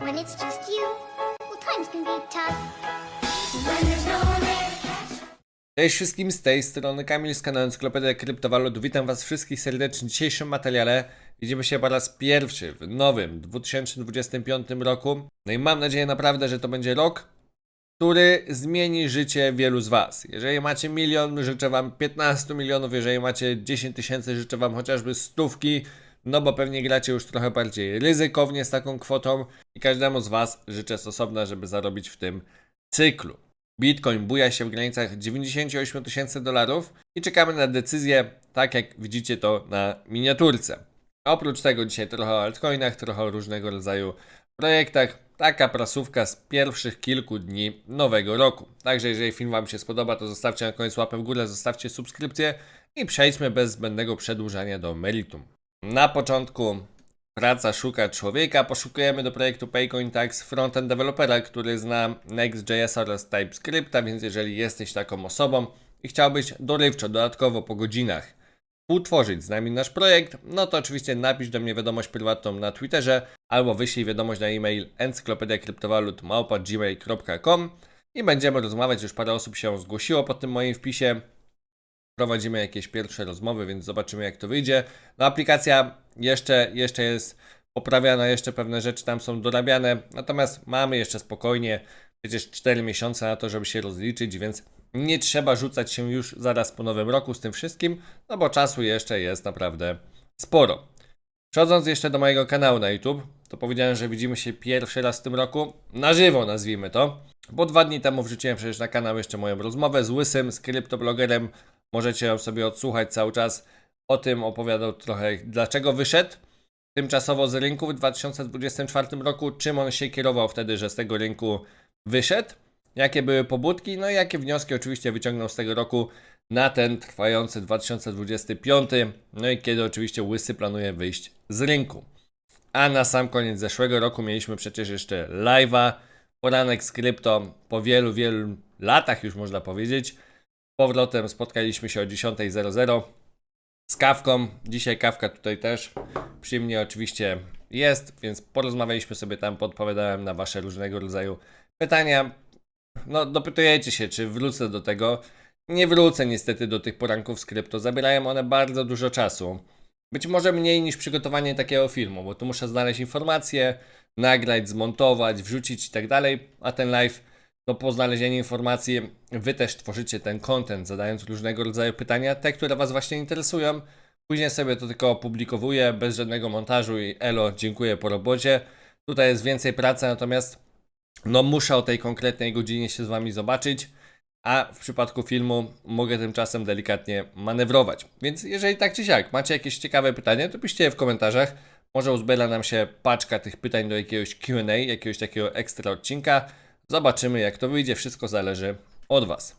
when it's just you, well, times can be tough. When there's no one there. Cześć wszystkim z tej strony Kamil z kanału Encyklopedia Kryptowalut. Witam Was wszystkich serdecznie w dzisiejszym materiale. Widzimy się po raz pierwszy w nowym 2025 roku. No i mam nadzieję naprawdę, że to będzie rok, który zmieni życie wielu z Was. Jeżeli macie milion, życzę Wam 15 milionów. Jeżeli macie 10 tysięcy, życzę Wam chociażby stówki. No bo pewnie gracie już trochę bardziej ryzykownie z taką kwotą. I każdemu z Was życzę z osobna, żeby zarobić w tym cyklu. Bitcoin buja się w granicach 98 tysięcy dolarów i czekamy na decyzję, tak jak widzicie to na miniaturce. Oprócz tego dzisiaj trochę o altcoinach, trochę o różnego rodzaju projektach. Taka prasówka z pierwszych kilku dni nowego roku. Także jeżeli film Wam się spodoba, to zostawcie na koniec łapę w górę, zostawcie subskrypcję i przejdźmy bez zbędnego przedłużania do meritum. Na początku Praca szuka człowieka. Poszukujemy do projektu Paycoin Tax frontend dewelopera, który zna Next.js oraz TypeScripta, więc jeżeli jesteś taką osobą i chciałbyś dorywczo, dodatkowo po godzinach utworzyć z nami nasz projekt, no to oczywiście napisz do mnie wiadomość prywatną na Twitterze albo wyślij wiadomość na e-mail encyklopediakryptowalut.gmail.com i będziemy rozmawiać. Już parę osób się zgłosiło pod tym moim wpisie prowadzimy jakieś pierwsze rozmowy, więc zobaczymy jak to wyjdzie. No aplikacja jeszcze, jeszcze jest poprawiana, jeszcze pewne rzeczy tam są dorabiane, natomiast mamy jeszcze spokojnie przecież 4 miesiące na to, żeby się rozliczyć, więc nie trzeba rzucać się już zaraz po nowym roku z tym wszystkim, no bo czasu jeszcze jest naprawdę sporo. Przechodząc jeszcze do mojego kanału na YouTube, to powiedziałem, że widzimy się pierwszy raz w tym roku, na żywo nazwijmy to, bo dwa dni temu wrzuciłem przecież na kanał jeszcze moją rozmowę z Łysym, z kryptoblogerem, możecie ją sobie odsłuchać cały czas, o tym opowiadał trochę, dlaczego wyszedł. Tymczasowo z rynku w 2024 roku, czym on się kierował wtedy, że z tego rynku wyszedł, jakie były pobudki, no i jakie wnioski oczywiście wyciągnął z tego roku na ten trwający 2025, no i kiedy oczywiście Łysy planuje wyjść z rynku. A na sam koniec zeszłego roku mieliśmy przecież jeszcze live'a, poranek z krypto po wielu, wielu latach już można powiedzieć. Powrotem spotkaliśmy się o 10.00 z kawką. Dzisiaj kawka tutaj też przy mnie oczywiście jest, więc porozmawialiśmy sobie tam, podpowiadałem na wasze różnego rodzaju pytania. No, dopytujecie się, czy wrócę do tego. Nie wrócę niestety do tych poranków z krypto. Zabierają one bardzo dużo czasu. Być może mniej niż przygotowanie takiego filmu, bo tu muszę znaleźć informacje, nagrać, zmontować, wrzucić i tak dalej, a ten live, no po znalezieniu informacji, wy też tworzycie ten content, zadając różnego rodzaju pytania, te, które was właśnie interesują. Później sobie to tylko opublikowuję, bez żadnego montażu i elo, dziękuję po robocie. Tutaj jest więcej pracy, natomiast no muszę o tej konkretnej godzinie się z wami zobaczyć a w przypadku filmu mogę tymczasem delikatnie manewrować. Więc jeżeli tak czy siak macie jakieś ciekawe pytania, to piszcie je w komentarzach. Może uzbiera nam się paczka tych pytań do jakiegoś Q&A, jakiegoś takiego ekstra odcinka. Zobaczymy jak to wyjdzie, wszystko zależy od Was.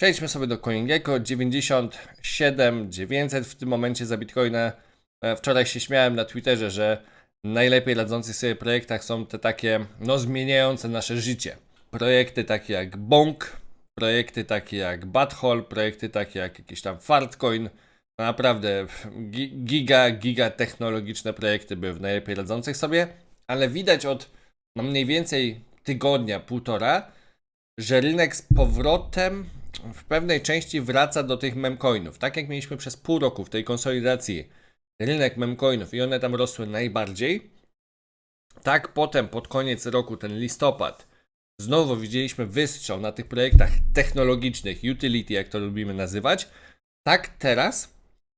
Przejdźmy sobie do CoinGecko, 97 900 w tym momencie za Bitcoina. E, Wczoraj się śmiałem na Twitterze, że najlepiej radzących sobie projektach są te takie, no zmieniające nasze życie. Projekty takie jak Bonk, projekty takie jak Butthole, projekty takie jak jakiś tam Fartcoin. Naprawdę gi- giga, giga technologiczne projekty były w najlepiej radzących sobie, ale widać od no mniej więcej tygodnia, półtora, że rynek z powrotem w pewnej części wraca do tych memcoinów. Tak jak mieliśmy przez pół roku w tej konsolidacji rynek memcoinów i one tam rosły najbardziej, tak potem pod koniec roku, ten listopad, znowu widzieliśmy wystrzał na tych projektach technologicznych, utility, jak to lubimy nazywać. Tak teraz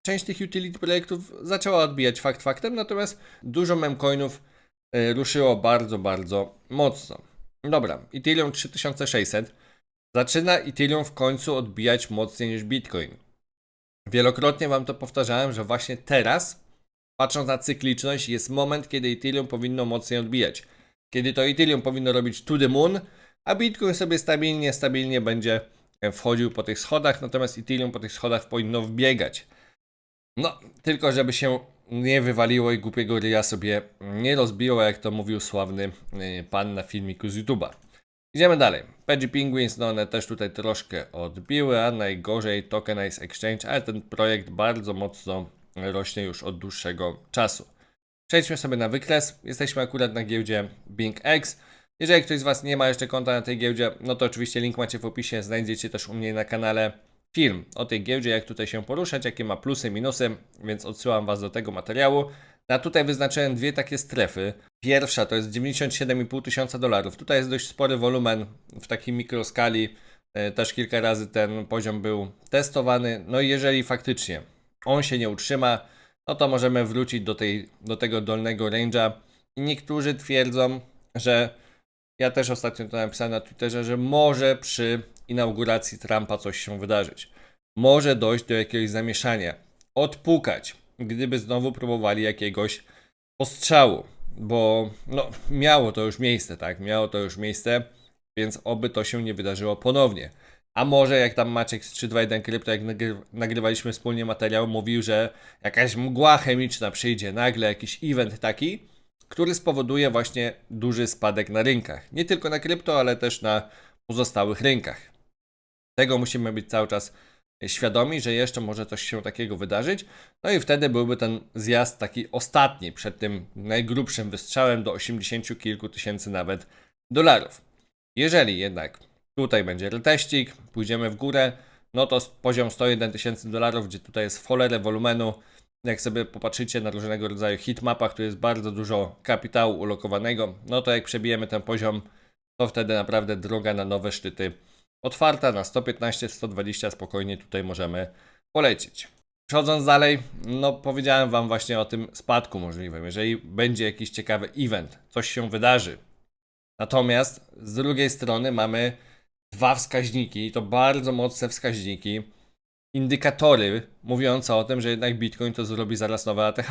część tych utility projektów zaczęła odbijać fakt faktem, natomiast dużo memcoinów y, ruszyło bardzo, bardzo mocno. Dobra, Ethereum 3600. Zaczyna Ethereum w końcu odbijać mocniej niż Bitcoin. Wielokrotnie Wam to powtarzałem, że właśnie teraz, patrząc na cykliczność, jest moment, kiedy Ethereum powinno mocniej odbijać. Kiedy to Ethereum powinno robić to the moon, a Bitcoin sobie stabilnie, stabilnie będzie e, wchodził po tych schodach, natomiast Ethereum po tych schodach powinno wbiegać. No, tylko żeby się nie wywaliło i głupiego ryja sobie nie rozbiło, jak to mówił sławny e, pan na filmiku z YouTube'a. Idziemy dalej. Peggy Penguins, no one też tutaj troszkę odbiły, a najgorzej Tokenize Exchange, ale ten projekt bardzo mocno rośnie już od dłuższego czasu. Przejdźmy sobie na wykres. Jesteśmy akurat na giełdzie BingX. Jeżeli ktoś z Was nie ma jeszcze konta na tej giełdzie, no to oczywiście link macie w opisie. Znajdziecie też u mnie na kanale film o tej giełdzie, jak tutaj się poruszać, jakie ma plusy, minusy, więc odsyłam Was do tego materiału. A tutaj wyznaczyłem dwie takie strefy. Pierwsza to jest 97,5 tysiąca dolarów. Tutaj jest dość spory wolumen w takiej mikroskali. E, Też kilka razy ten poziom był testowany. No i jeżeli faktycznie on się nie utrzyma, no to możemy wrócić do, tej, do tego dolnego range'a. Niektórzy twierdzą, że ja też ostatnio to napisałem na Twitterze, że może przy inauguracji Trumpa coś się wydarzyć. Może dojść do jakiegoś zamieszania. Odpukać, gdyby znowu próbowali jakiegoś postrzału. Bo no, miało to już miejsce, tak? Miało to już miejsce, więc oby to się nie wydarzyło ponownie. A może jak tam Maciek z 321 Crypto, jak nagry- nagrywaliśmy wspólnie materiał, mówił, że jakaś mgła chemiczna przyjdzie, nagle jakiś event taki, który spowoduje właśnie duży spadek na rynkach. Nie tylko na krypto, ale też na pozostałych rynkach. Tego musimy być cały czas świadomi, że jeszcze może coś się takiego wydarzyć. No i wtedy byłby ten zjazd taki ostatni przed tym najgrubszym wystrzałem do 80 kilku tysięcy nawet dolarów. Jeżeli jednak tutaj będzie reteścik, pójdziemy w górę, no to poziom 101 tysięcy dolarów, gdzie tutaj jest w wolumenu, jak sobie popatrzycie na różnego rodzaju hitmapach, tu jest bardzo dużo kapitału ulokowanego, no to jak przebijemy ten poziom, to wtedy naprawdę droga na nowe szczyty otwarta, na 115-120 spokojnie tutaj możemy polecieć. Przechodząc dalej, no powiedziałem Wam właśnie o tym spadku możliwym. Jeżeli będzie jakiś ciekawy event, coś się wydarzy. Natomiast z drugiej strony mamy dwa wskaźniki, i to bardzo mocne wskaźniki, indykatory mówiące o tym, że jednak Bitcoin to zrobi zaraz nowe ATH.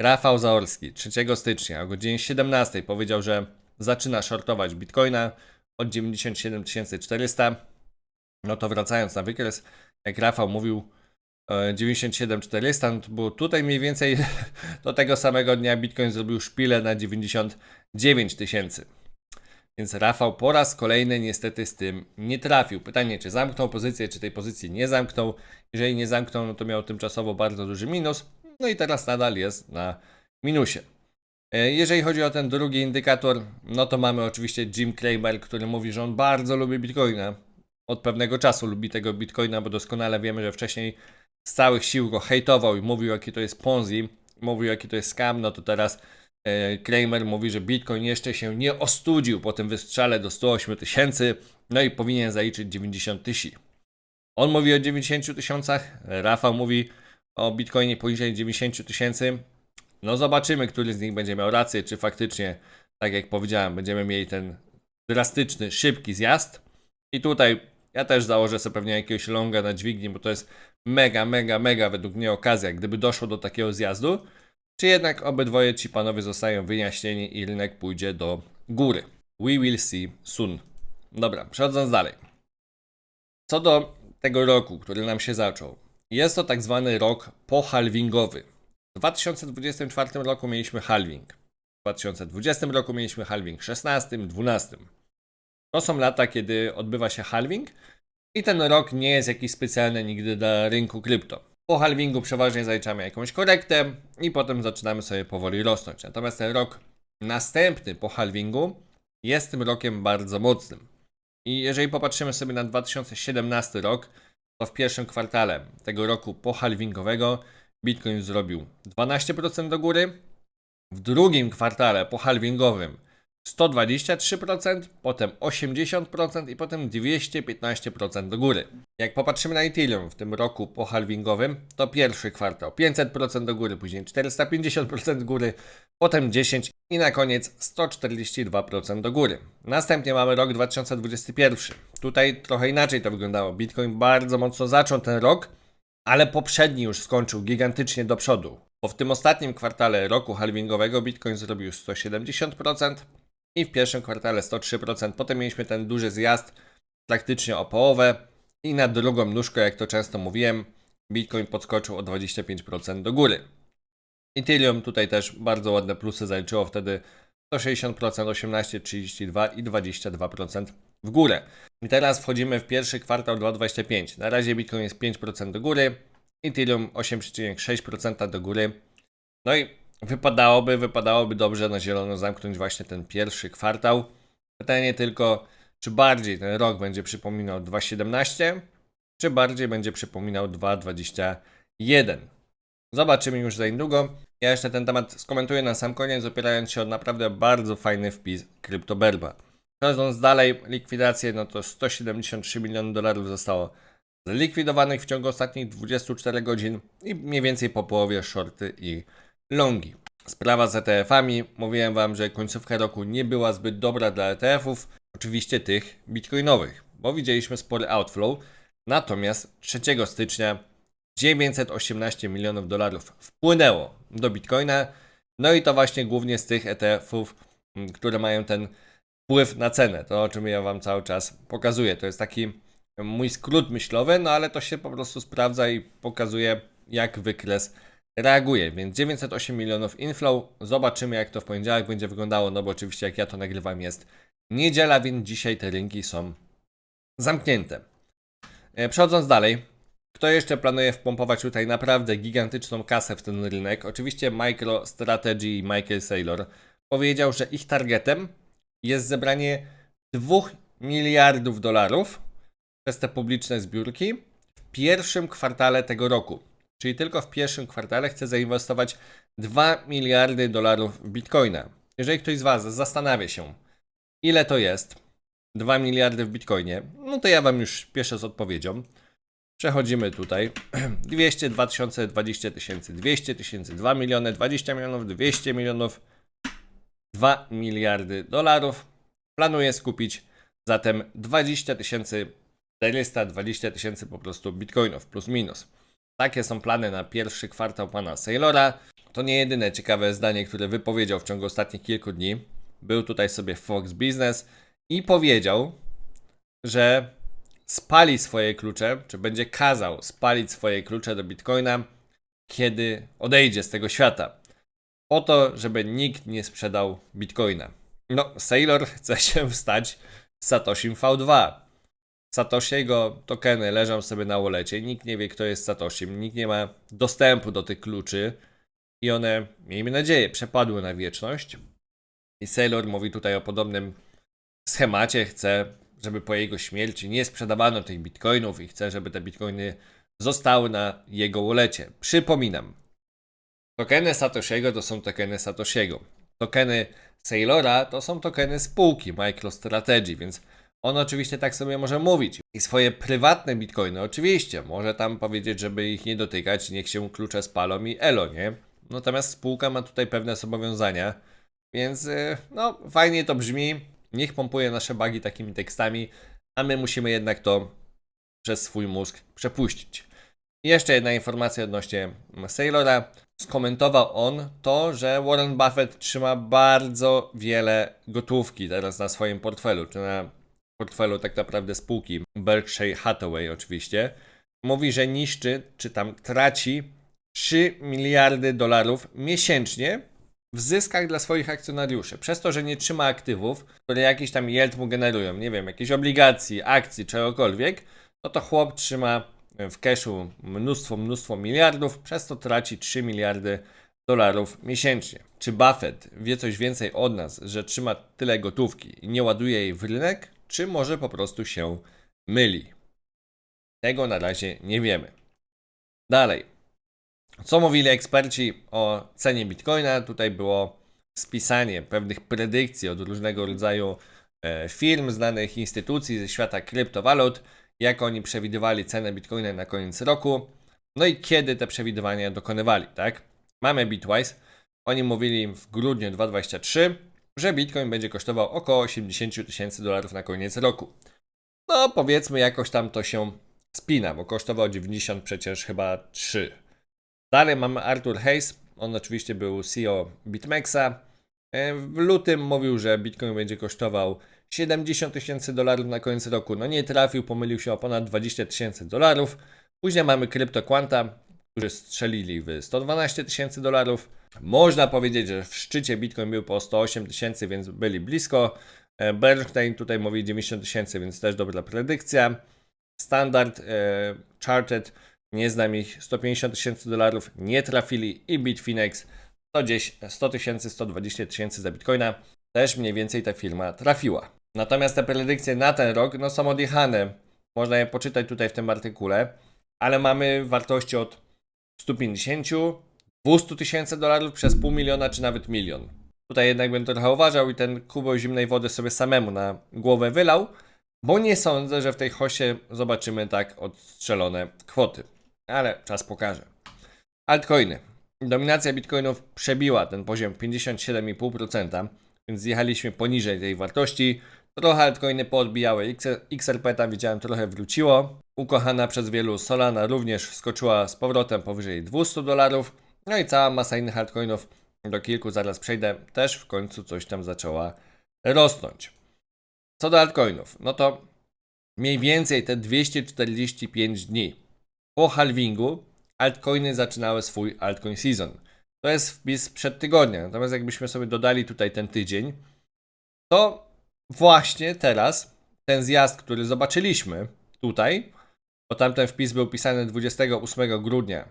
Rafał Zaorski 3 stycznia o godzinie 17 powiedział, że zaczyna shortować Bitcoina od 97 400. No to wracając na wykres, jak Rafał mówił e, 97 400, no tutaj mniej więcej do tego samego dnia Bitcoin zrobił szpilę na 99 tysięcy. Więc Rafał po raz kolejny niestety z tym nie trafił. Pytanie, czy zamknął pozycję, czy tej pozycji nie zamknął. Jeżeli nie zamknął, no to miał tymczasowo bardzo duży minus. No i teraz nadal jest na minusie. E, Jeżeli chodzi o ten drugi indykator, no to mamy oczywiście Jim Cramer, który mówi, że on bardzo lubi Bitcoina. Od pewnego czasu lubi tego Bitcoina, bo doskonale wiemy, że wcześniej z całych sił go hejtował i mówił, jaki to jest Ponzi, mówił, jaki to jest scam, no to teraz e, Kramer mówi, że Bitcoin jeszcze się nie ostudził po tym wystrzale do 108 tysięcy, no i powinien zaliczyć 90 tysięcy. On mówi o 90 tysiącach, Rafał mówi o Bitcoinie poniżej 90 tysięcy. No zobaczymy, który z nich będzie miał rację, czy faktycznie, tak jak powiedziałem, będziemy mieli ten drastyczny, szybki zjazd. I tutaj ja też założę sobie pewnie jakiegoś longa na dźwigni, bo to jest mega, mega, mega według mnie okazja, gdyby doszło do takiego zjazdu, czy jednak obydwoje ci panowie zostają wyjaśnieni i rynek pójdzie do góry. We will see soon. Dobra, przechodząc dalej. Co do tego roku, który nam się zaczął. Jest to tak zwany rok pohalvingowy. W 2024 roku mieliśmy halving. W 2020 roku mieliśmy halving 16, 12. To są lata, kiedy odbywa się halving i ten rok nie jest jakiś specjalny nigdy dla rynku krypto. Po halvingu przeważnie zaliczamy jakąś korektę i potem zaczynamy sobie powoli rosnąć. Natomiast ten rok następny po halvingu jest tym rokiem bardzo mocnym. I jeżeli popatrzymy sobie na 2017 rok, to w pierwszym kwartale tego roku pohalwingowego Bitcoin zrobił 12% do góry, w drugim kwartale pohalwingowym 123%, potem 80% i potem 215% do góry. Jak popatrzymy na Ethereum w tym roku pohalwingowym, to pierwszy kwartał 500% do góry, później 450% do góry, potem 10 i na koniec 142% do góry. Następnie mamy rok 2021. Tutaj trochę inaczej to wyglądało. Bitcoin bardzo mocno zaczął ten rok, ale poprzedni już skończył gigantycznie do przodu. Bo w tym ostatnim kwartale roku halvingowego Bitcoin zrobił 170% i w pierwszym kwartale 103%. Potem mieliśmy ten duży zjazd praktycznie o połowę i na drugą nóżkę, jak to często mówiłem, Bitcoin podskoczył o 25% do góry. Ethereum tutaj też bardzo ładne plusy zaliczyło wtedy 160%, 18, 32 i 22% w górę. I teraz wchodzimy w pierwszy kwartał 2025. Na razie Bitcoin jest 5% do góry, Ethereum 8,6% do góry. No i wypadałoby, wypadałoby dobrze na zielono zamknąć właśnie ten pierwszy kwartał. Pytanie tylko, czy bardziej ten rok będzie przypominał 2,17, czy bardziej będzie przypominał 2,21. Zobaczymy już za niedługo. Ja jeszcze ten temat skomentuję na sam koniec, opierając się o naprawdę bardzo fajny wpis CryptoBerba. Przechodząc dalej, likwidacje, no to 173 miliony dolarów zostało zlikwidowanych w ciągu ostatnich 24 godzin i mniej więcej po połowie shorty i longi. Sprawa z ETF-ami. Mówiłem Wam, że końcówka roku nie była zbyt dobra dla ETF-ów, oczywiście tych bitcoinowych, bo widzieliśmy spory outflow. Natomiast 3 stycznia 918 milionów dolarów wpłynęło do bitcoina. No i to właśnie głównie z tych ETF-ów, m, które mają ten wpływ na cenę. To o czym ja Wam cały czas pokazuję. To jest taki mój skrót myślowy, no ale to się po prostu sprawdza i pokazuje, jak wykres reaguje. Więc 908 milionów inflow. Zobaczymy, jak to w poniedziałek będzie wyglądało. No bo oczywiście, jak ja to nagrywam, jest niedziela, więc dzisiaj te rynki są zamknięte. E, Przechodząc dalej, kto jeszcze planuje wpompować tutaj naprawdę gigantyczną kasę w ten rynek? Oczywiście MicroStrategy i Michael Saylor powiedział, że ich targetem jest zebranie 2 miliardów dolarów przez te publiczne zbiórki w pierwszym kwartale tego roku. Czyli tylko w pierwszym kwartale chce zainwestować 2 miliardy dolarów w bitcoina. Jeżeli ktoś z Was zastanawia się, ile to jest 2 miliardy w bitcoinie, no to ja Wam już pieszę z odpowiedzią. Przechodzimy tutaj. 200, 2000, 20 tysięcy, 200 tysięcy, 2 miliony, 20 milionów, 200 milionów, 2 miliardy dolarów. Planuję skupić zatem 20 tysięcy 420 tysięcy po prostu bitcoinów, plus minus. Takie są plany na pierwszy kwartał pana Saylora. To nie jedyne ciekawe zdanie, które wypowiedział w ciągu ostatnich kilku dni. Był tutaj sobie Fox Business i powiedział, że spali swoje klucze, czy będzie kazał spalić swoje klucze do bitcoina, kiedy odejdzie z tego świata. Po to, żeby nikt nie sprzedał bitcoina. No, Saylor chce się wstać z Satoshim V2. Satoshiego tokeny leżą sobie na wallecie, nikt nie wie kto jest Satoshim, nikt nie ma dostępu do tych kluczy i one, miejmy nadzieję, przepadły na wieczność. I Sailor mówi tutaj o podobnym schemacie, chce, żeby po jego śmierci nie sprzedawano tych bitcoinów i chce, żeby te bitcoiny zostały na jego wallecie. Przypominam, tokeny Satoshiego to są tokeny Satoshiego. Tokeny Sailora to są tokeny spółki MicroStrategy, więc on oczywiście tak sobie może mówić. I swoje prywatne bitcoiny, oczywiście, może tam powiedzieć, żeby ich nie dotykać, niech się klucze spalą i elo, nie? Natomiast spółka ma tutaj pewne zobowiązania, więc y, no fajnie to brzmi. Niech pompuje nasze bagi takimi tekstami, a my musimy jednak to przez swój mózg przepuścić. Jeszcze jedna informacja odnośnie Sailora. Skomentował on to, że Warren Buffett trzyma bardzo wiele gotówki teraz na swoim portfelu, czy na portfelu tak naprawdę spółki Berkshire Hathaway oczywiście. Mówi, że niszczy, czy tam traci 3 miliardy dolarów miesięcznie w zyskach dla swoich akcjonariuszy. Przez to, że nie trzyma aktywów, które jakiś tam yield mu generują, nie wiem, jakieś obligacji, akcji, czegokolwiek, no to chłop trzyma w cashu mnóstwo, mnóstwo miliardów, przez to traci 3 miliardy dolarów miesięcznie. Czy Buffett wie coś więcej od nas, że trzyma tyle gotówki i nie ładuje jej w rynek, czy może po prostu się myli? Tego na razie nie wiemy. Dalej. Co mówili eksperci o cenie bitcoina? Tutaj było spisanie pewnych predykcji od różnego rodzaju e, firm, znanych instytucji ze świata kryptowalut, jak oni przewidywali cenę bitcoina na koniec roku, no i kiedy te przewidywania dokonywali, tak? Mamy Bitwise, oni mówili w grudniu 2023, że bitcoin będzie kosztował około 80 tysięcy dolarów na koniec roku. No powiedzmy jakoś tam to się spina, bo kosztował 90 przecież chyba 3. Dalej mamy Arthur Hayes, on oczywiście był CEO BitMEXa. E, W lutym mówił, że Bitcoin będzie kosztował 70 tysięcy dolarów na koniec roku. No nie trafił, pomylił się o ponad 20 tysięcy dolarów. Później mamy CryptoQuanta, którzy strzelili w 112 tysięcy dolarów. Można powiedzieć, że w szczycie Bitcoin był po 108 tysięcy, więc byli blisko. E, Bernstein tutaj mówi 90 tysięcy, więc też dobra predykcja. Standard e, nie znam ich, 150 tysięcy dolarów nie trafili i Bitfinex to gdzieś 100 tysięcy, 120 tysięcy za bitcoina. Też mniej więcej ta firma trafiła. Natomiast te predykcje na ten rok no, są odjechane. Można je poczytać tutaj w tym artykule, ale mamy wartości od 150, 200 tysięcy dolarów przez pół miliona czy nawet milion. Tutaj jednak bym trochę uważał i ten kubeł zimnej wody sobie samemu na głowę wylał, bo nie sądzę, że w tej hosie zobaczymy tak odstrzelone kwoty. Ale czas pokaże. Altcoiny. Dominacja bitcoinów przebiła ten poziom 57,5%, więc zjechaliśmy poniżej tej wartości. Trochę altcoiny poodbijały, X- XRP tam widziałem trochę wróciło. Ukochana przez wielu Solana również wskoczyła z powrotem powyżej 200 dolarów. No i cała masa innych altcoinów, do kilku zaraz przejdę, też w końcu coś tam zaczęła rosnąć. Co do altcoinów, no to mniej więcej te 245 dni po halvingu altcoiny zaczynały swój altcoin season. To jest wpis przed tygodniem. Natomiast jakbyśmy sobie dodali tutaj ten tydzień, to właśnie teraz ten zjazd, który zobaczyliśmy tutaj, bo tamten wpis był pisany 28 grudnia,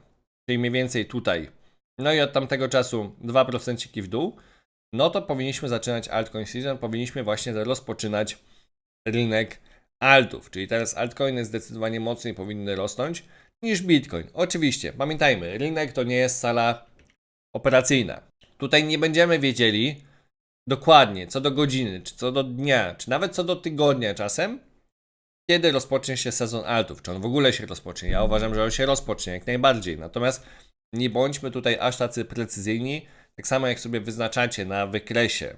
czyli mniej więcej tutaj, no i od tamtego czasu 2% w dół, no to powinniśmy zaczynać altcoin season, powinniśmy właśnie rozpoczynać rynek altów, czyli teraz altcoiny zdecydowanie mocniej powinny rosnąć niż bitcoin. Oczywiście, pamiętajmy, rynek to nie jest sala operacyjna. Tutaj nie będziemy wiedzieli dokładnie co do godziny, czy co do dnia, czy nawet co do tygodnia czasem, kiedy rozpocznie się sezon altów, czy on w ogóle się rozpocznie. Ja uważam, że on się rozpocznie jak najbardziej. Natomiast nie bądźmy tutaj aż tacy precyzyjni. Tak samo jak sobie wyznaczacie na wykresie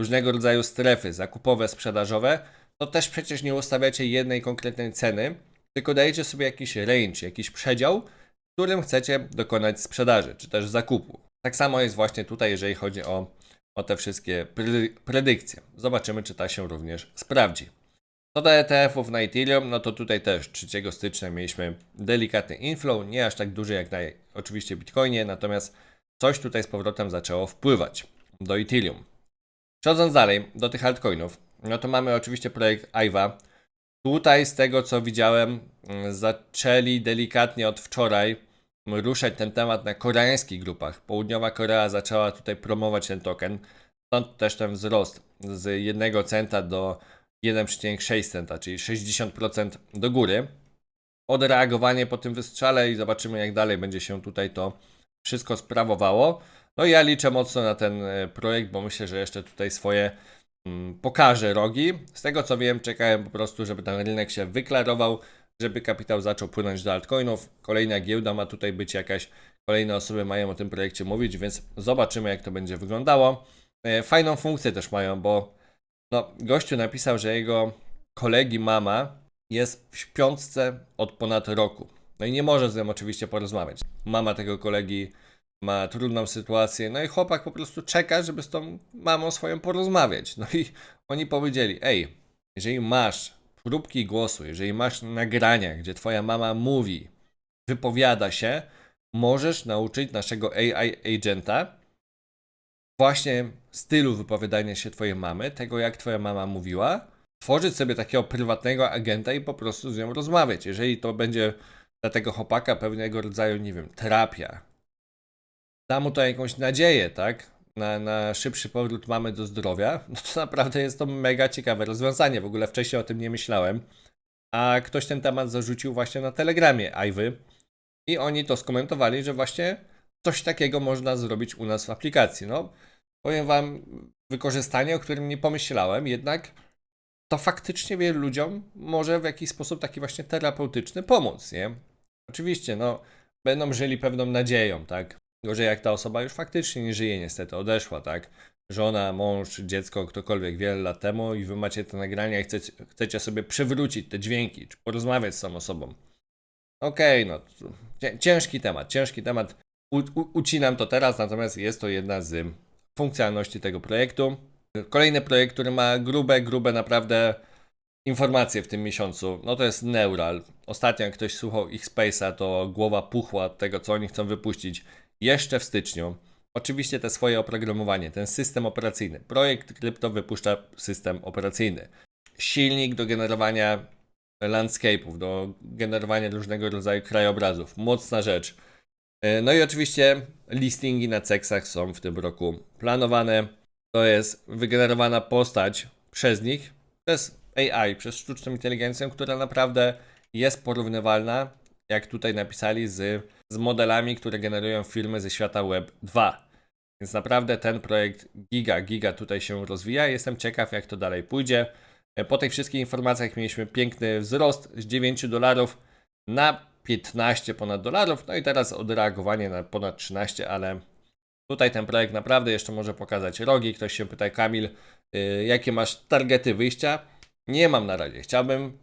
różnego rodzaju strefy zakupowe, sprzedażowe, to też przecież nie ustawiacie jednej konkretnej ceny, tylko dajecie sobie jakiś range, jakiś przedział, którym chcecie dokonać sprzedaży, czy też zakupu. Tak samo jest właśnie tutaj, jeżeli chodzi o, o te wszystkie predy- predykcje. Zobaczymy, czy ta się również sprawdzi. Co do ETF-ów na Ethereum, no to tutaj też 3 stycznia mieliśmy delikatny inflow, nie aż tak duży jak na oczywiście Bitcoinie, natomiast coś tutaj z powrotem zaczęło wpływać do Ethereum. Przechodząc dalej do tych altcoinów, no to mamy oczywiście projekt Aiva. Tutaj z tego co widziałem, zaczęli delikatnie od wczoraj ruszać ten temat na koreańskich grupach. Południowa Korea zaczęła tutaj promować ten token. Stąd też ten wzrost z 1 centa do 1,6 centa, czyli 60% do góry. Odreagowanie po tym wystrzale i zobaczymy jak dalej będzie się tutaj to wszystko sprawowało. No i ja liczę mocno na ten e, projekt, bo myślę, że jeszcze tutaj swoje mm, pokaże rogi. Z tego co wiem, czekałem po prostu, żeby ten rynek się wyklarował, żeby kapitał zaczął płynąć do altcoinów. Kolejna giełda ma tutaj być jakaś, kolejne osoby mają o tym projekcie mówić, więc zobaczymy jak to będzie wyglądało. E, Fajną funkcję też mają, bo no, gościu napisał, że jego kolegi mama jest w śpiączce od ponad roku. No i nie może z nią oczywiście porozmawiać. Mama tego kolegi ma trudną sytuację, no i chłopak po prostu czeka, żeby z tą mamą swoją porozmawiać. No i oni powiedzieli, ej, jeżeli masz próbki głosu, jeżeli masz nagrania, gdzie twoja mama mówi, wypowiada się, możesz nauczyć naszego AI agenta właśnie stylu wypowiadania się twojej mamy, tego jak twoja mama mówiła, tworzyć sobie takiego prywatnego agenta i po prostu z nią rozmawiać. Jeżeli to będzie dla tego chłopaka pewnego rodzaju, nie wiem, terapia, da mu to jakąś nadzieję, tak? Na, na szybszy powrót mamy do zdrowia, no to naprawdę jest to mega ciekawe rozwiązanie. W ogóle wcześniej o tym nie myślałem. A ktoś ten temat zarzucił właśnie na telegramie Ivy i oni to skomentowali, że właśnie coś takiego można zrobić u nas w aplikacji. No, powiem wam, wykorzystanie, o którym nie pomyślałem, jednak to faktycznie wielu ludziom może w jakiś sposób taki właśnie terapeutyczny pomóc, nie? Oczywiście, no, będą żyli pewną nadzieją, tak? Gorzej jak ta osoba już faktycznie nie żyje, niestety, odeszła, tak? Żona, mąż, dziecko, ktokolwiek wiele lat temu i wy macie te nagrania i chcecie, chcecie sobie przywrócić te dźwięki, czy porozmawiać z tą osobą. Okej, no, to cię- ciężki temat, ciężki temat. U, u, ucinam to teraz, natomiast jest to jedna z funkcjonalności tego projektu. Kolejny projekt, który ma grube, grube naprawdę informacje w tym miesiącu, no to jest Neural. Ostatnio jak ktoś słuchał ich Space'a, to głowa puchła od tego, co oni chcą wypuścić jeszcze w styczniu. Oczywiście te swoje oprogramowanie, ten system operacyjny. Projekt Krypto wypuszcza system operacyjny. Silnik do generowania landscape'ów, do generowania różnego rodzaju krajobrazów. Mocna rzecz. E, No i oczywiście listingi na Ceksach są w tym roku planowane. To jest wygenerowana postać przez nich, przez AI, przez sztuczną inteligencję, która naprawdę jest porównywalna, jak tutaj napisali, z, z modelami, które generują filmy ze świata Web 2. Więc naprawdę ten projekt giga, giga tutaj się rozwija. Jestem ciekaw, jak to dalej pójdzie. E, Po tych wszystkich informacjach mieliśmy piękny wzrost z 9 dolarów na 15 ponad dolarów. No i teraz odreagowanie na ponad 13, ale tutaj ten projekt naprawdę jeszcze może pokazać rogi. Ktoś się pyta, Kamil, y, jakie masz targety wyjścia? Nie mam na razie. Chciałbym,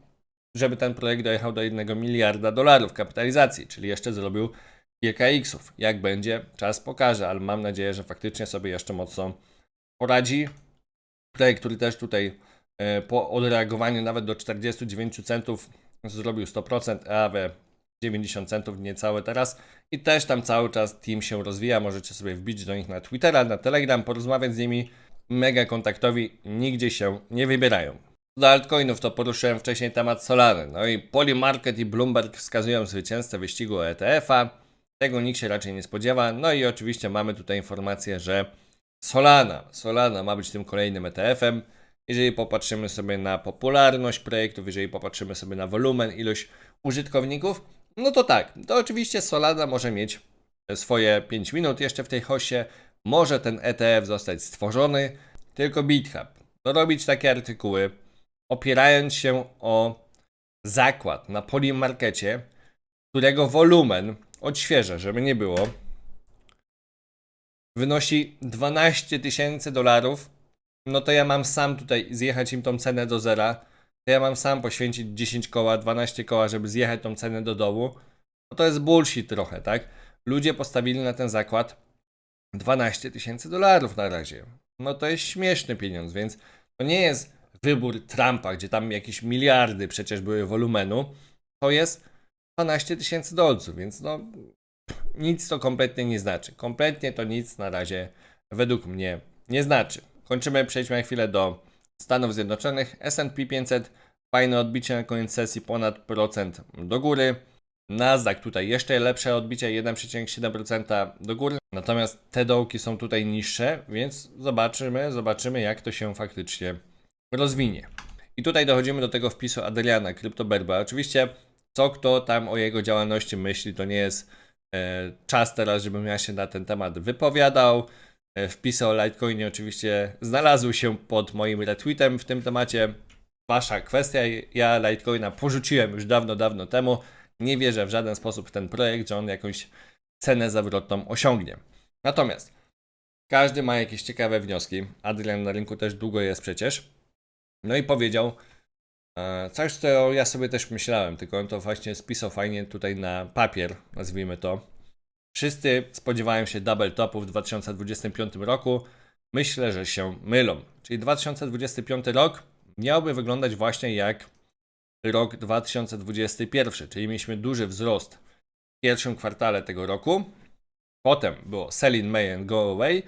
żeby ten projekt dojechał do 1 miliarda dolarów kapitalizacji, czyli jeszcze zrobił kilka X-ów. Jak będzie, czas pokaże, ale mam nadzieję, że faktycznie sobie jeszcze mocno poradzi. Projekt, który też tutaj e, po odreagowaniu nawet do 49 centów zrobił 100%, a we 90 centów niecałe teraz. I też tam cały czas team się rozwija. Możecie sobie wbić do nich na Twittera, na Telegram, porozmawiać z nimi. Mega kontaktowi, nigdzie się nie wybierają. Do altcoinów to poruszyłem wcześniej temat Solany. No i Polymarket i Bloomberg wskazują zwycięzcę wyścigu ETF-a. Tego nikt się raczej nie spodziewa. No i oczywiście mamy tutaj informację, że Solana, Solana ma być tym kolejnym ETF-em. Jeżeli popatrzymy sobie na popularność projektów, jeżeli popatrzymy sobie na wolumen, ilość użytkowników, no to tak, to oczywiście Solana może mieć swoje 5 minut jeszcze w tej hoście. Może ten ETF zostać stworzony, tylko BitHub robić takie artykuły, opierając się o zakład na Polymarkecie, którego wolumen, odświeżę, żeby nie było, wynosi 12 tysięcy dolarów, no to ja mam sam tutaj zjechać im tą cenę do zera, to ja mam sam poświęcić 10 koła, 12 koła, żeby zjechać tą cenę do dołu, no to jest bullshit trochę, tak? Ludzie postawili na ten zakład 12 tysięcy dolarów na razie. No to jest śmieszny pieniądz, więc to nie jest wybór Trumpa, gdzie tam jakieś miliardy przecież były wolumenu. To jest 12 tysięcy dolców, więc no nic to kompletnie nie znaczy. Kompletnie to nic na razie według mnie nie znaczy. Kończymy, przejdźmy na chwilę do Stanów Zjednoczonych. S&P 500, fajne odbicie na koniec sesji, ponad procent do góry. Nasdaq tutaj jeszcze lepsze odbicie, 1,7% do góry. Natomiast te dołki są tutaj niższe, więc zobaczymy, zobaczymy jak to się faktycznie rozwinie. I tutaj dochodzimy do tego wpisu Adriana, Kryptoberba. Oczywiście co kto tam o jego działalności myśli, to nie jest e, czas teraz, żebym ja się na ten temat wypowiadał. E, wpisy o Litecoinie oczywiście znalazły się pod moim retweetem w tym temacie. Wasza kwestia, ja Litecoina porzuciłem już dawno, dawno temu. Nie wierzę w żaden sposób w ten projekt, że on jakąś cenę zawrotną osiągnie. Natomiast każdy ma jakieś ciekawe wnioski. Adrian na rynku też długo jest przecież. No i powiedział e, coś, co ja sobie też myślałem, tylko on to właśnie spisał fajnie tutaj na papier, nazwijmy to. Wszyscy spodziewają się double topu w 2025 roku. Myślę, że się mylą. Czyli 2025 rok miałby wyglądać właśnie jak rok 2021, czyli mieliśmy duży wzrost w pierwszym kwartale tego roku. Potem było sell in May and go away,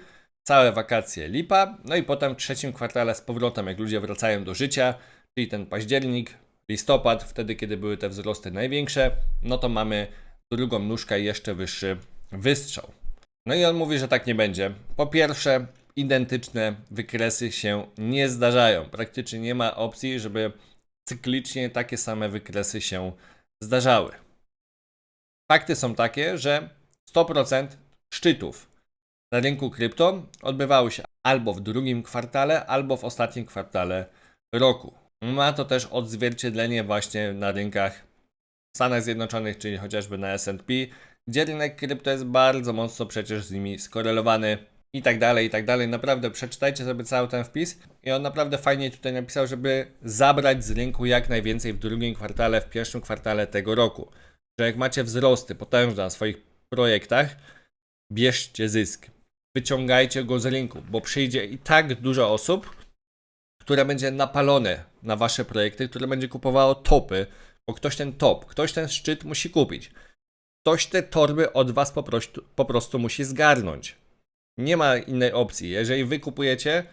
całe wakacje lipa, no i potem w trzecim kwartale z powrotem, jak ludzie wracają do życia, czyli ten październik, listopad, wtedy kiedy były te wzrosty największe, no to mamy drugą nóżkę jeszcze wyższy wystrzał. No i on mówi, że tak nie będzie. Po pierwsze, identyczne wykresy się nie zdarzają. Praktycznie nie ma opcji, żeby cyklicznie takie same wykresy się zdarzały. Fakty są takie, że 100% szczytów na rynku krypto odbywały się albo w drugim kwartale, albo w ostatnim kwartale roku. Ma to też odzwierciedlenie właśnie na rynkach w Stanach Zjednoczonych, czyli chociażby na S&P, gdzie rynek krypto jest bardzo mocno przecież z nimi skorelowany i tak dalej, i tak dalej. Naprawdę przeczytajcie sobie cały ten wpis i on naprawdę fajnie tutaj napisał, żeby zabrać z rynku jak najwięcej w drugim kwartale, w pierwszym kwartale tego roku. Że jak macie wzrosty potężne na swoich projektach, bierzcie zysk. Wyciągajcie go z rynku, bo przyjdzie i tak dużo osób, które będzie napalone na wasze projekty, które będzie kupowało topy, bo ktoś ten top, ktoś ten szczyt musi kupić. Ktoś te torby od was po prostu, po prostu musi zgarnąć. Nie ma innej opcji. Jeżeli wy kupujecie,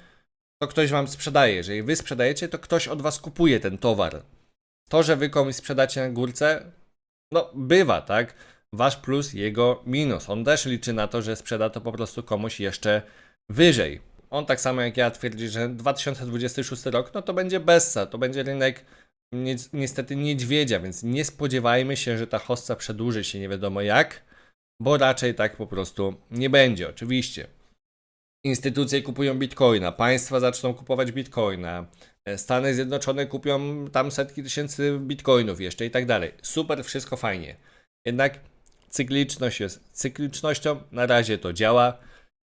to ktoś wam sprzedaje. Jeżeli wy sprzedajecie, to ktoś od was kupuje ten towar. To, że wy komuś sprzedacie na górce, no bywa, tak? Wasz plus, jego minus. On też liczy na to, że sprzeda to po prostu komuś jeszcze wyżej. On tak samo jak ja twierdzi, że 2026 rok, no to będzie Bessa, to będzie rynek ni niestety niedźwiedzia, więc nie spodziewajmy się, że ta hossa przedłuży się nie wiadomo jak, bo raczej tak po prostu nie będzie, oczywiście. Instytucje kupują bitcoina, państwa zaczną kupować bitcoina, e, Stany Zjednoczone kupią tam setki tysięcy bitcoinów jeszcze i tak dalej. Super, wszystko fajnie. Jednak cykliczność jest cyklicznością, na razie to działa.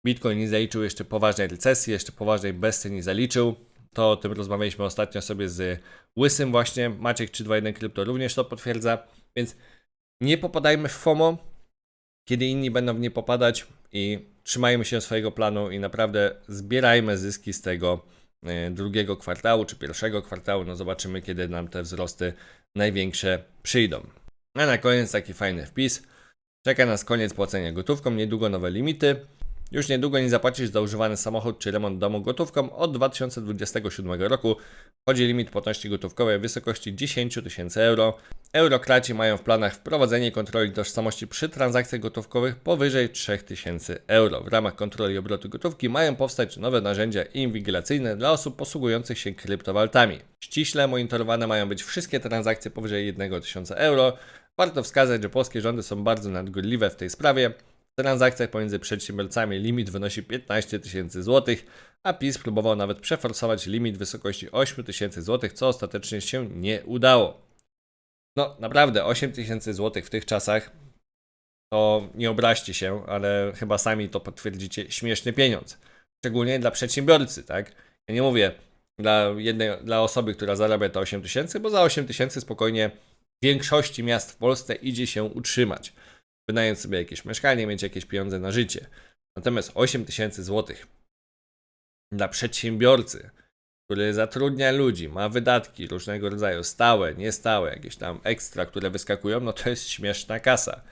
Bitcoin nie zaliczył jeszcze poważnej recesji, jeszcze poważnej bezcen nie zaliczył. To o tym rozmawialiśmy ostatnio sobie z Łysym właśnie. Maciek 321 Krypto również to potwierdza. Więc nie popadajmy w FOMO, kiedy inni będą w nie popadać i trzymajmy się swojego planu i naprawdę zbierajmy zyski z tego e, drugiego kwartału czy pierwszego kwartału. No zobaczymy, kiedy nam te wzrosty największe przyjdą. A na koniec taki fajny wpis. Czeka nas koniec płacenia gotówką, niedługo nowe limity. Już niedługo nie zapłacisz za używany samochód czy remont domu gotówką. Od 2027 roku wchodzi limit płatności gotówkowej w wysokości 10 tysięcy euro. Eurokraci mają w planach wprowadzenie kontroli tożsamości przy transakcjach gotówkowych powyżej 3000 euro. W ramach kontroli obrotu gotówki mają powstać nowe narzędzia inwigilacyjne dla osób posługujących się kryptowalutami. Ściśle monitorowane mają być wszystkie transakcje powyżej 1000 euro. Warto wskazać, że polskie rządy są bardzo nadgorliwe w tej sprawie. W transakcjach pomiędzy przedsiębiorcami limit wynosi 15 tysięcy złotych, a PiS próbował nawet przeforsować limit w wysokości 8 tysięcy złotych, co ostatecznie się nie udało. No, naprawdę, 8 tysięcy złotych w tych czasach to nie obraźcie się, ale chyba sami to potwierdzicie, śmieszny pieniądz. Szczególnie dla przedsiębiorcy, tak? Ja nie mówię dla jednej, dla osoby, która zarabia to 8 tysięcy, bo za 8 tysięcy spokojnie większości miast w Polsce idzie się utrzymać. Wynająć sobie jakieś mieszkanie, mieć jakieś pieniądze na życie. Natomiast 8 tysięcy złotych dla przedsiębiorcy, który zatrudnia ludzi, ma wydatki różnego rodzaju, stałe, niestałe, jakieś tam ekstra, które wyskakują, no to jest śmieszna kasa.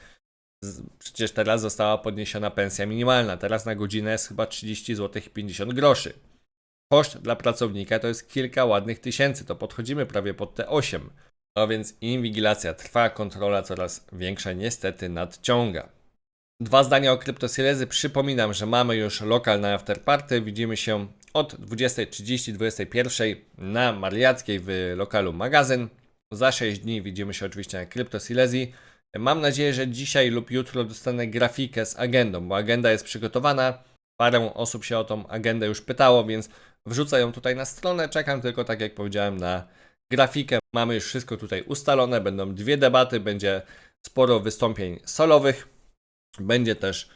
Przecież teraz została podniesiona pensja minimalna. Teraz na godzinę jest chyba 30 zł 50 groszy. Koszt dla pracownika to jest kilka ładnych tysięcy, to podchodzimy prawie pod te 8. No więc inwigilacja trwa, kontrola coraz większa niestety nadciąga. Dwa zdania o kryptosilezy. Przypominam, że mamy już lokal na afterparty. Widzimy się od 20.30 21.00 na Mariackiej w lokalu magazyn. Za 6 dni widzimy się oczywiście na kryptosilezji. Mam nadzieję, że dzisiaj lub jutro dostanę grafikę z agendą, bo agenda jest przygotowana. Parę osób się o tą agendę już pytało, więc wrzucę ją tutaj na stronę. Czekam tylko, tak jak powiedziałem, na grafikę. Mamy już wszystko tutaj ustalone. Będą dwie debaty, będzie sporo wystąpień solowych. Będzie też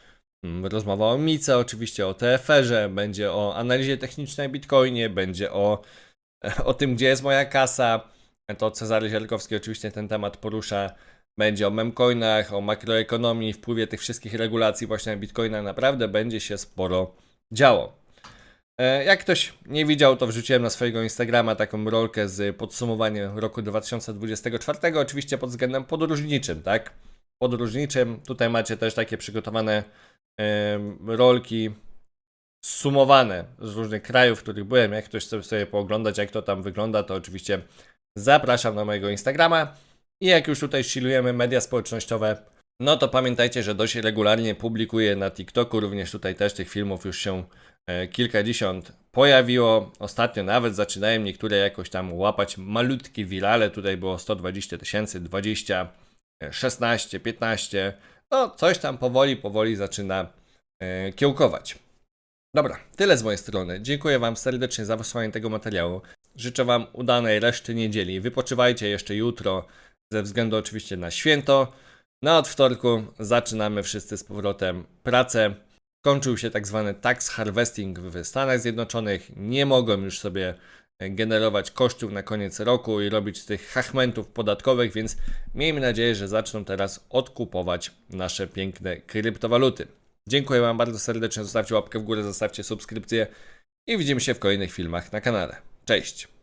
mm, rozmowa o Mice, oczywiście o TFR-ze, będzie o analizie technicznej Bitcoinie, będzie o, o tym, gdzie jest moja kasa. To Cezary Zielkowski oczywiście ten temat porusza. Będzie o memcoinach, o makroekonomii, wpływie tych wszystkich regulacji właśnie na Bitcoina. Naprawdę będzie się sporo działo. E, Jak ktoś nie widział, to wrzuciłem na swojego Instagrama taką rolkę z podsumowaniem roku 2024, oczywiście pod względem podróżniczym, tak? Podróżniczym. Tutaj macie też takie przygotowane rolki sumowane z różnych krajów, w których byłem. Jak ktoś chce sobie pooglądać, jak to tam wygląda, to oczywiście zapraszam na mojego Instagrama. I jak już tutaj chillujemy media społecznościowe, no to pamiętajcie, że dość regularnie publikuję na TikToku, również tutaj też tych filmów już się kilkadziesiąt pojawiło. Ostatnio nawet zaczynają niektóre jakoś tam łapać malutkie wirale. Tutaj było 120 tysięcy, 20, e, 16, 15. No coś tam powoli, powoli zaczyna e, kiełkować. Dobra, tyle z mojej strony. Dziękuję Wam serdecznie za wysłanie tego materiału. Życzę Wam udanej reszty niedzieli. Wypoczywajcie jeszcze jutro, ze względu oczywiście na święto. No od wtorku zaczynamy wszyscy z powrotem pracę. Kończył się tak zwany tax harvesting w Stanach Zjednoczonych. Nie mogą już sobie e, generować kosztów na koniec roku i robić tych hachmentów podatkowych, więc miejmy nadzieję, że zaczną teraz odkupować nasze piękne kryptowaluty. Dziękuję Wam bardzo serdecznie, zostawcie łapkę w górę, zostawcie subskrypcję i widzimy się w kolejnych filmach na kanale. Cześć!